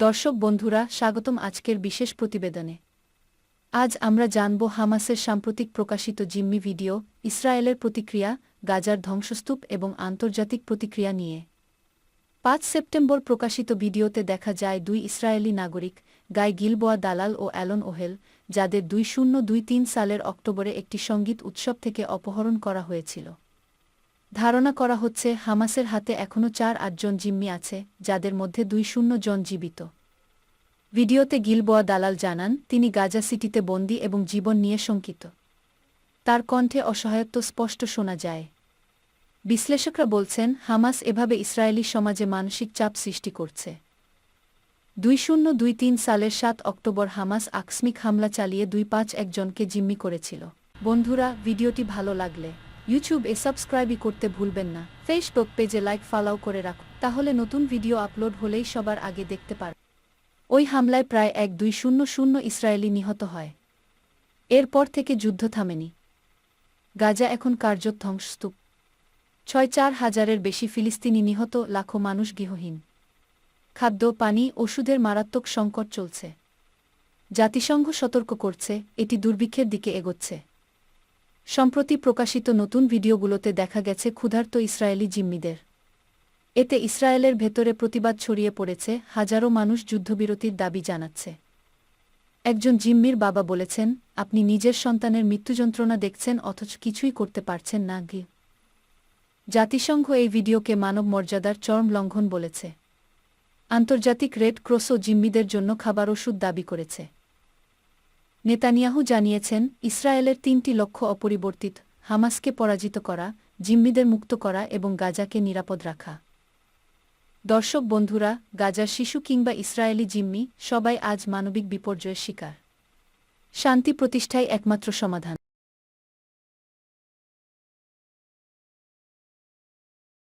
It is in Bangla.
দর্শক বন্ধুরা, স্বাগতম আজকের বিশেষ প্রতিবেদনে। আজ আমরা জানব হামাসের সাম্প্রতিক প্রকাশিত জিম্মি ভিডিও, ইসরায়েলের প্রতিক্রিয়া, গাজার ধ্বংসস্তূপ এবং আন্তর্জাতিক প্রতিক্রিয়া নিয়ে। পাঁচ সেপ্টেম্বর প্রকাশিত ভিডিওতে দেখা যায় দুই ইসরায়েলি নাগরিক, গাই গিলবোয়া দালাল ও অ্যালন ওহেল, যাদের দুই শূন্য দুই তিন সালের অক্টোবরে একটি সংগীত উৎসব থেকে অপহরণ করা হয়েছিল। ধারণা করা হচ্ছে হামাসের হাতে এখনও চার আটজন জিম্মি আছে, যাদের মধ্যে দুই শূন্য জন জীবিত। ভিডিওতে গিলবোয়া দালাল জানান, তিনি গাজা সিটিতে বন্দী এবং জীবন নিয়ে শঙ্কিত। তার কণ্ঠে অসহায়ত্ব স্পষ্ট শোনা যায়। বিশ্লেষকরা বলছেন, হামাস এভাবে ইসরায়েলি সমাজে মানসিক চাপ সৃষ্টি করছে। দুই শূন্য দুই তিন সালের সাত অক্টোবর হামাস আকস্মিক হামলা চালিয়ে দুই পাঁচ একজনকে জিম্মি করেছিল। বন্ধুরা, ভিডিওটি ভালো লাগলে ইউটিউব এ সাবস্ক্রাইবই করতে ভুলবেন না। ফেসবুক পেজে লাইক ফলাও করে রাখুন। তাহলে নতুন ভিডিও আপলোড হলেই সবার আগে দেখতে পার। ওই হামলায় প্রায় এক দুই শূন্য শূন্য ইসরায়েলি নিহত হয়। এরপর থেকে যুদ্ধ থামেনি। গাজা এখন কার্যত ধ্বংসস্তূপ। ছয় চার হাজারের বেশি ফিলিস্তিনি নিহত, লাখো মানুষ গৃহহীন। খাদ্য, পানি, ওষুধের মারাত্মক সংকট চলছে। জাতিসংঘ সতর্ক করছে, এটি দুর্ভিক্ষের দিকে এগোচ্ছে। সম্প্রতি প্রকাশিত নতুন ভিডিওগুলোতে দেখা গেছে ক্ষুধার্ত ইসরায়েলি জিম্মিদের। এতে ইসরায়েলের ভেতরে প্রতিবাদ ছড়িয়ে পড়েছে, হাজারো মানুষ যুদ্ধবিরতির দাবি জানাচ্ছে। একজন জিম্মির বাবা বলেছেন, আপনি নিজের সন্তানের মৃত্যুযন্ত্রণা দেখছেন, অথচ কিছুই করতে পারছেন না গি জাতিসংঘ এই ভিডিওকে মানব মর্যাদার চরম লঙ্ঘন বলেছে। আন্তর্জাতিক রেড ক্রসও জিম্মিদের জন্য খাবার ওষুধ দাবি করেছে। নেতানিয়াহু জানিয়েছেন, ইসরায়েলের তিনটি লক্ষ্য অপরিবর্তিত, হামাসকে পরাজিত করা, জিম্মিদের মুক্ত করা এবং গাজাকে নিরাপদ রাখা। দর্শক বন্ধুরা, গাজার শিশু কিংবা ইসরায়েলি জিম্মি সবাই আজ মানবিক বিপর্যয়ের শিকার। শান্তি প্রতিষ্ঠাই একমাত্র সমাধান।